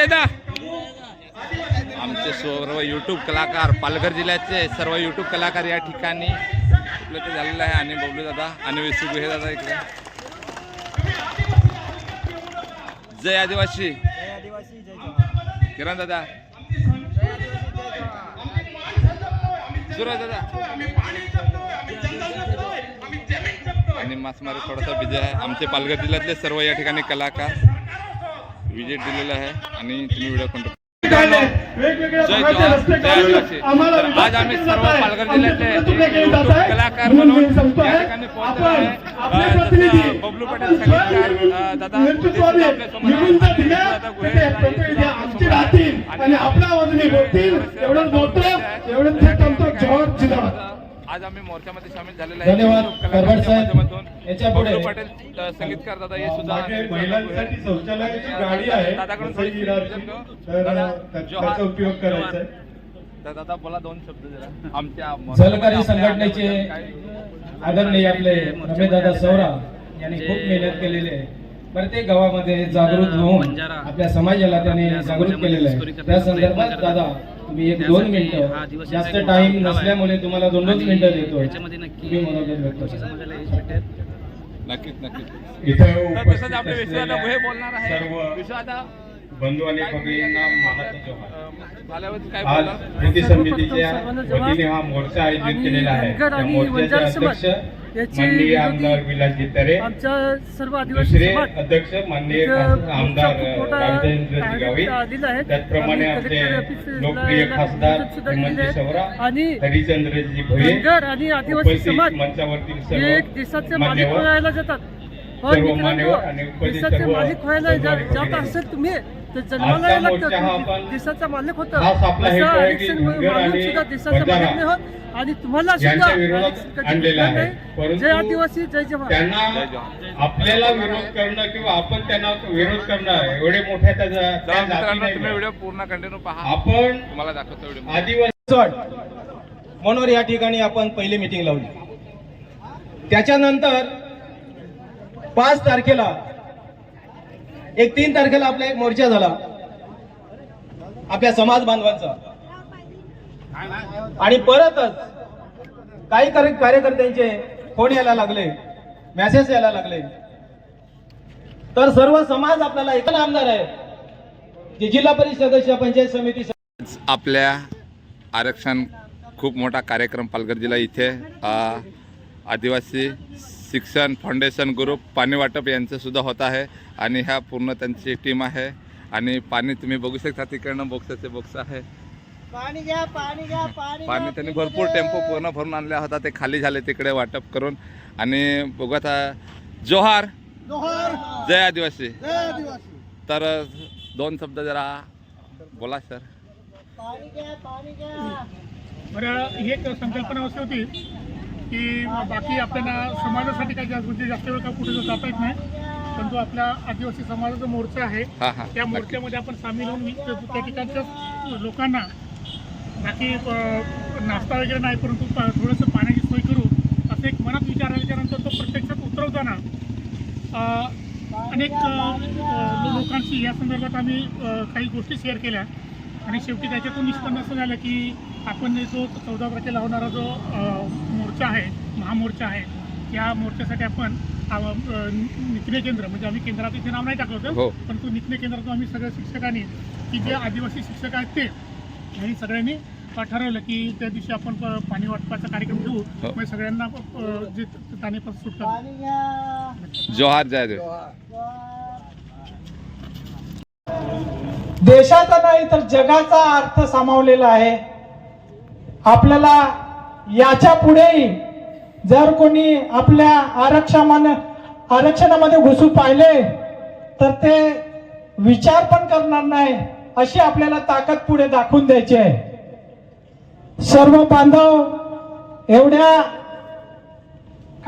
देता आमचे सर्व यूट्यूब कलाकार पालघर जिल्ह्याचे सर्व यूट्यूब कलाकार या ठिकाणी उपलब्ध झालेलं आहे. आणि बबलू दादा आणि विसू गुहे दादा इकडे. जय आदिवासी. किरण दादा. सुरज दादा. आणि मासेमारी थोडासा बिझी आहे. आमचे पालघर जिल्ह्यातले सर्व या ठिकाणी कलाकार. विजिट दिलेला आहे आणि तुम्ही व्हिडिओ विकास आज आम्ही सर्व. पालघर जिल्ह्यातले. कलाकार म्हणून या ठिकाणी बबलू पटेल आज आम्ही मोर्चामध्ये सामील झालेले आहे. याच्यापुढे. पटेल संगीतकार दादा हे सुद्धा महिलांसाठी दादा शौचालयाची. गाडी आहे. दादाकडून दादा. त्याचा उपयोग करायचा तर दादा बोला दोन शब्द जरा. आमच्या सहकारी संघटनेचे आदरणीय आपले रमेशदादा सौरा यांनी खूप मेहनत केलेली आहे. प्रत्येक गावामध्ये जागृत होऊन आपल्या समाजाला त्यांनी जागृत केलेलं आहे. त्या संदर्भात दादा तुम्ही एक दोन मिनिटं जास्त टाइम नसल्यामुळे तुम्हाला दोन दोन मिनिटं देतो नक्कीच नक्कीच. इथं उपस्थित असलेल्या बोलणार आहे. सर्व बंधू आणि भगिनींना मानाचा काय आज कृती समितीच्या वतीने हा मोर्चा आयोजित केलेला आहे त्या मोर्चाचे अध्यक्ष याचे माननीय आमदार विलासजी तरे आमच्या सर्व आदिवासी दुसरे समाज अध्यक्ष माननीय आमदार कार्यक्रम गावी. त्याचप्रमाणे ऑफिसला लोकप्रिय खासदार. सवरा आणि हरिचंद्रजी भोये धनगर आणि आदिवासी उपस्थित समाज मंचावरतील हे सर्व एक देशाचे मालिक मान्यवर व्हायला जातात पण सर्व मान्यवर आणि उपस्थित देशाचे सर्व जात. असेल तुम्ही तर जन्माला आजचा यायला मोर्चा लागतं आपण देशाचा मालक होता. असं आरक्षण आणि सुद्धा देशाचा मालक नाही होत आणि तुम्हाला सुद्धा जय आदिवासी जय जवान. त्यांना आपल्याला विरोध करणं किंवा आपण त्यांना विरोध करणं एवढे मोठ्या त्या त्या तर जाती मित्रांनो नाही. तुम्ही व्हिडिओ पूर्ण कंटिन्यू पहा. आपण तुम्हाला दाखवतो व्हिडिओ आदिवासी चढ म्हणून या ठिकाणी आपण पहिली मीटिंग लावली. त्याच्यानंतर पाच तारखेला एक तीन तारखेला आपला एक मोर्चा झाला. आपल्या समाज बांधवांचा. आणि परतच काही कार्यकर्त्यांचे फोन यायला लागले. मेसेज यायला लागले. तर सर्व समाज आपल्याला एक आमदार आहे. जे जिल्हा परिषद सदस्य पंचायत समिती आपल्या आरक्षण खूप मोठा कार्यक्रम पालघर जिल्हा इथे आदिवासी शिक्षण फाउंडेशन ग्रुप पाणी वाटप यांचं सुद्धा होत आहे आणि ह्या पूर्ण त्यांची टीम आहे. आणि पाणी तुम्ही बघू शकता तिकडनं बॉक्साचे बॉक्स आहे. पाणी घ्या पाणी घ्या पाणी पाणी त्यांनी भरपूर टेम्पो पूर्ण भरून आणला होता ते खाली झाले तिकडे वाटप करून. आणि बघू आता जोहार! जय आदिवासी. तर दोन शब्द जरा बोला सर. बरं ही एक संकल्पना अशी होती की बाकी आपल्याला समाजासाठी काही जास्त म्हणजे जास्त वेळ का कुठे जाता येत नाही. परंतु आपल्या आदिवासी समाजाचा मोर्चा आहे. त्या. मोर्चामध्ये आपण सामील होऊन त्या ठिकाणच्या लोकांना बाकी नाश्ता वगैरे नाही परंतु थोडंसं पाण्याची सोय करू असं एक मनात विचार आल्याच्यानंतर तो प्रत्यक्षात उतरवताना अनेक लोकांशी या संदर्भात आम्ही काही गोष्टी शेअर केल्या. आणि शेवटी त्याच्यातून निष्पन्न असं झालं की आपण जो चौदा तारखेला होणारा जो मोर्चा आहे महामोर्चा आहे. त्या मोर्चासाठी आपण निकने केंद्र म्हणजे आम्ही केंद्रात इथे नाव नाही टाकलं हो. होतं परंतु निकने केंद्रातून आम्ही सगळ्या शिक्षकांनी की जे आदिवासी शिक्षक आहेत ते यांनी सगळ्यांनी ठरवलं की त्या दिवशी आपण पाणी वाटपाचा कार्यक्रम घेऊ. हो. म्हणजे सगळ्यांना जे तानेपासून सुटतात. जोहार देशाचा नाही तर जगाचा अर्थ सामावलेला आहे. आपल्याला याच्या पुढेही जर कोणी आपल्या आरक्षण आरक्षणामध्ये घुसू पाहिले तर ते विचार पण करणार नाही अशी आपल्याला ताकद पुढे दाखवून द्यायची आहे. सर्व बांधव एवढ्या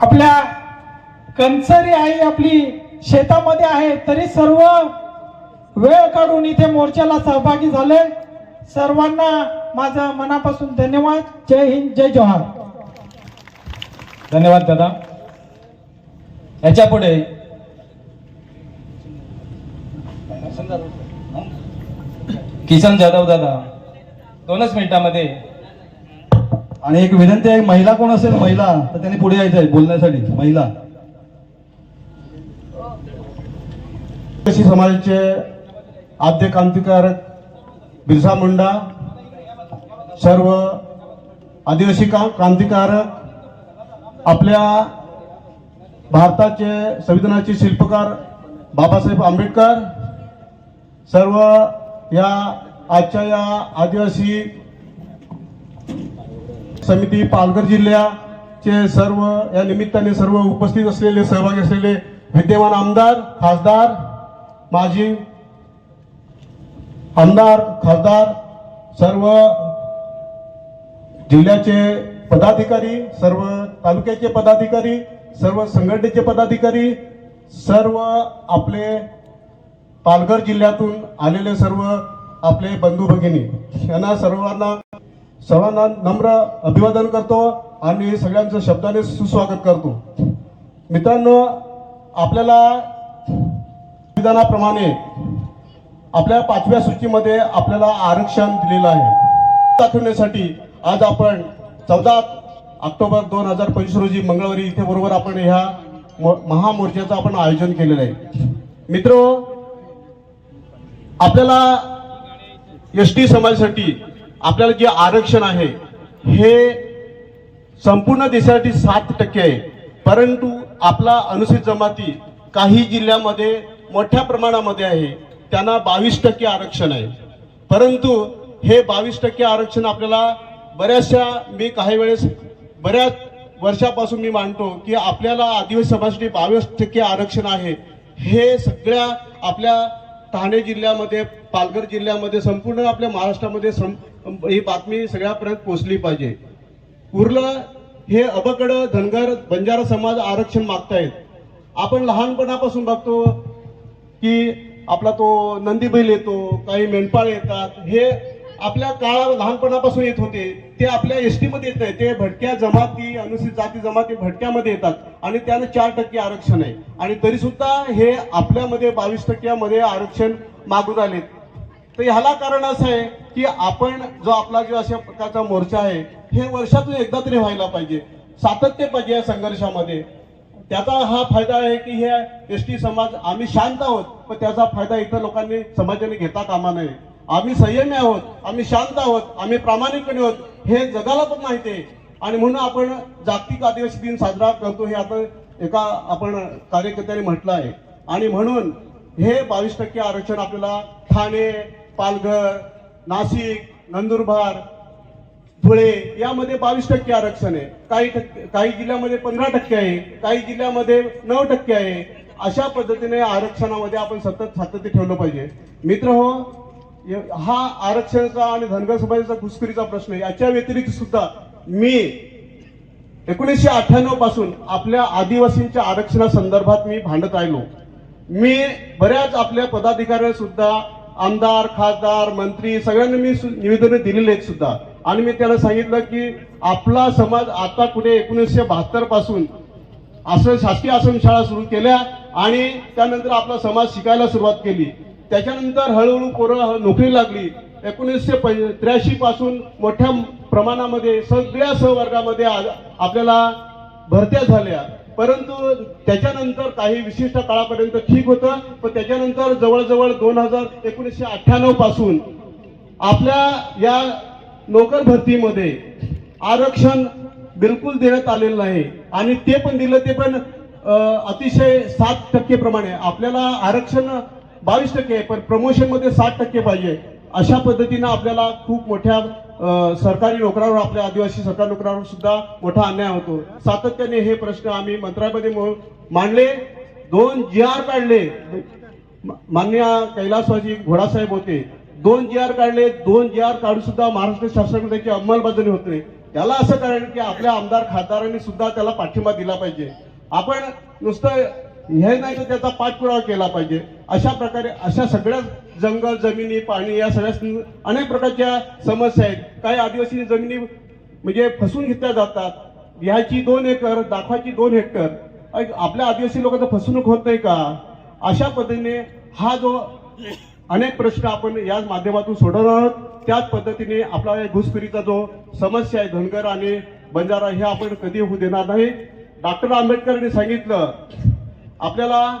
आपल्या कणसरी आई आपली शेतामध्ये आहे तरी सर्व वेळ काढून इथे मोर्चाला सहभागी झाले. सर्वांना माझा मनापासून धन्यवाद. जय हिंद जय जोहार. धन्यवाद दादा. याच्यापुढे किसन जाधव दादा दोनच मिनिटामध्ये. आणि एक विनंती आहे महिला कोण असेल महिला तर त्यांनी पुढे यायचं आहे बोलण्यासाठी महिला. समाजाचे आद्य क्रांतिकारक बिरसा मुंडा सर्व आदिवासी का क्रांतिकारक आपल्या भारताचे संविधानाचे शिल्पकार बाबासाहेब आंबेडकर सर्व या आजच्या या आदिवासी समिती पालघर जिल्ह्याचे सर्व या निमित्ताने सर्व उपस्थित असलेले सहभागी असलेले विद्यमान आमदार खासदार माजी आमदार खासदार सर्व जिल्ह्याचे पदाधिकारी सर्व तालुक्याचे पदाधिकारी सर्व संघटनेचे पदाधिकारी सर्व आपले पालघर जिल्ह्यातून आलेले सर्व आपले बंधू भगिनी यांना सर्वांना सर्वांना नम्र अभिवादन करतो आणि सगळ्यांचं शब्दाने सुस्वागत करतो. मित्रांनो आपल्याला संविधानाप्रमाणे आपल्या पाचव्या सूचीमध्ये आपल्याला आरक्षण दिलेलं आहे. दाखवण्यासाठी आज आपण चौदा ऑक्टोबर दोन हजार पंचवीस रोजी मंगळवारी इथे बरोबर आपण ह्या महामोर्चाचं आपण आयोजन केलेलं आहे. मित्र आपल्याला एस टी समाजासाठी आपल्याला जे आरक्षण आहे हे संपूर्ण देशासाठी सात टक्के आहे. परंतु आपला अनुसूचित जमाती काही जिल्ह्यामध्ये मोठ्या प्रमाणामध्ये आहे. त्यांना बावीस टक्के आरक्षण आहे. परंतु हे बावीस टक्के आरक्षण आपल्याला बऱ्याचशा मी काही वेळेस बऱ्याच वर्षापासून मी मानतो की आपल्याला आदिवासी समाजासाठी बावीस टक्के आरक्षण आहे. हे सगळ्या आपल्या ठाणे जिल्ह्यामध्ये पालघर जिल्ह्यामध्ये संपूर्ण आपल्या महाराष्ट्रामध्ये सं ही बातमी सगळ्यापर्यंत पोहोचली पाहिजे. उरलं हे अबकड धनगर बंजारा समाज आरक्षण मागतायत. आपण लहानपणापासून बघतो की आपला तो नंदीबैल येतो काही मेंढपाळ येतात. हे आपल्या काळा लहानपणापासून येत होते ते आपल्या एसमध्ये येत आहे ते भटक्या जमाती अनुसूचित जाती जमाती भटक्यामध्ये येतात. आणि त्यानं चार टक्के आरक्षण आहे. आणि तरी सुद्धा हे आपल्यामध्ये बावीस टक्क्यामध्ये आरक्षण मागून आले तर ह्याला कारण असं आहे की आपण जो आपला जो अशा प्रकारचा मोर्चा आहे हे वर्षातून एकदा तरी व्हायला पाहिजे. सातत्य पाहिजे या संघर्षामध्ये. त्याचा हा फायदा आहे की हे एस टी समाज आम्ही शांत आहोत पण त्याचा फायदा इतर लोकांनी समाजाने घेता कामा नये. आम्ही संयमी आहोत आम्ही शांत आहोत आम्ही प्रामाणिकपणे आहोत हे जगाला पण माहिती आहे. आणि म्हणून आपण जागतिक आदिवासी दिन साजरा करतो हे आता एका आपण कार्यकर्त्याने म्हटलं आहे. आणि म्हणून हे बावीस टक्के आरक्षण आपल्याला ठाणे पालघर नाशिक नंदुरबार धुळे यामध्ये बावीस टक्के आरक्षण आहे. काही टक्के काही जिल्ह्यामध्ये पंधरा टक्के आहे काही जिल्ह्यामध्ये नऊ टक्के आहे. अशा पद्धतीने आरक्षणामध्ये आपण सतत सातत्य ठेवलं पाहिजे. मित्र हो हा आरक्षणाचा आणि धनगर समाजाचा घुसखोरीचा प्रश्न याच्या व्यतिरिक्त सुद्धा मी एकोणीसशे अठ्ठ्याण्णवपासून आपल्या आदिवासींच्या आरक्षणासंदर्भात मी भांडत राहिलो. मी बऱ्याच आपल्या पदाधिकाऱ्यांना सुद्धा आमदार खासदार मंत्री सगळ्यांना मी निवेदन दिलेले आहेत सुद्धा. आणि मी त्याला सांगितलं की आपला समाज आता कुठे एकोणीसशे बहात्तरपासून असं शासकीय आश्रमशाळा सुरू केल्या आणि त्यानंतर आपला समाज शिकायला सुरुवात केली. त्याच्यानंतर हळूहळू पोरं नोकरी लागली. एकोणीसशे त्र्याऐंशी पासून मोठ्या प्रमाणामध्ये सगळ्या सहवर्गामध्ये आ- आपल्याला भरत्या झाल्या. परंतु त्याच्यानंतर काही विशिष्ट काळापर्यंत ठीक होतं. पण त्याच्यानंतर जवळजवळ दोन हजार एकोणीसशे अठ्ठ्याण्णवपासून आपल्या या नोकर भरतीमध्ये आरक्षण बिलकुल देण्यात आलेलं नाही. आणि ते पण दिलं ते पण अतिशय सात टक्के प्रमाणे. आपल्याला आरक्षण बावीस टक्के आहे पण प्रमोशनमध्ये साठ टक्के पाहिजे. अशा पद्धतीनं आपल्याला खूप मोठ्या सरकारी नोकरावर आपल्या आदिवासी सरकारी नोकरावर सुद्धा मोठा अन्याय होतो. सातत्याने हे प्रश्न आम्ही मंत्रालयामध्ये मो- मांडले. दोन जी आर काढले. मान्य कैलासवाजी घोडासाहेब होते. दोन जी आर काढले. दोन जी आर काढून सुद्धा महाराष्ट्र शासनाकडे त्याची अंमलबजावणी होत नाही. त्याला असं कारण की आपल्या आमदार खासदारांनी सुद्धा त्याला पाठिंबा दिला पाहिजे. आपण नुसतं हे नाही तर त्याचा पाठपुरावा केला पाहिजे. अशा प्रकारे अशा सगळ्या जंगल जमिनी पाणी या सगळ्या अनेक प्रकारच्या समस्या आहेत. काही आदिवासी जमिनी म्हणजे फसवून घेतल्या जातात. घ्यायची दोन एकर दाखवायची दोन हेक्टर. आपल्या आदिवासी लोकांचं फसवणूक होत नाही का? अशा पद्धतीने हा जो अनेक प्रश्न आपण याच माध्यमातून सोडवणार आहोत. त्याच पद्धतीने आपला या घुसखोरीचा जो समस्या आहे धनगर आणि बंजारा हे आपण कधी होऊ देणार नाही. डॉक्टर आंबेडकरांनी सांगितलं आपल्याला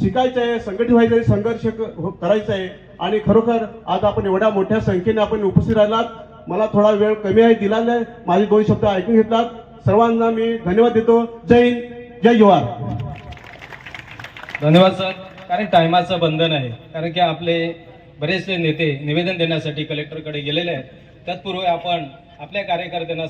शिकायचं आहे संघटित व्हायचं आहे संघर्ष हो- करायचा आहे आणि खरोखर आज आपण एवढ्या मोठ्या संख्येने आपण उपस्थित राहिलात. मला थोडा वेळ कमी आहे दिला नाही माझे दोन शब्द ऐकून घेतलात. सर्वांना मी धन्यवाद देतो. जय हिंद जय जवाहर धन्यवाद सर. कारण टायमाचं बंधन आहे. कारण की आपले बरेचसे नेते निवेदन देण्यासाठी कलेक्टरकडे गेलेले आहेत. तत्पूर्वी आपण आपल्या कार्यकर्त्यांना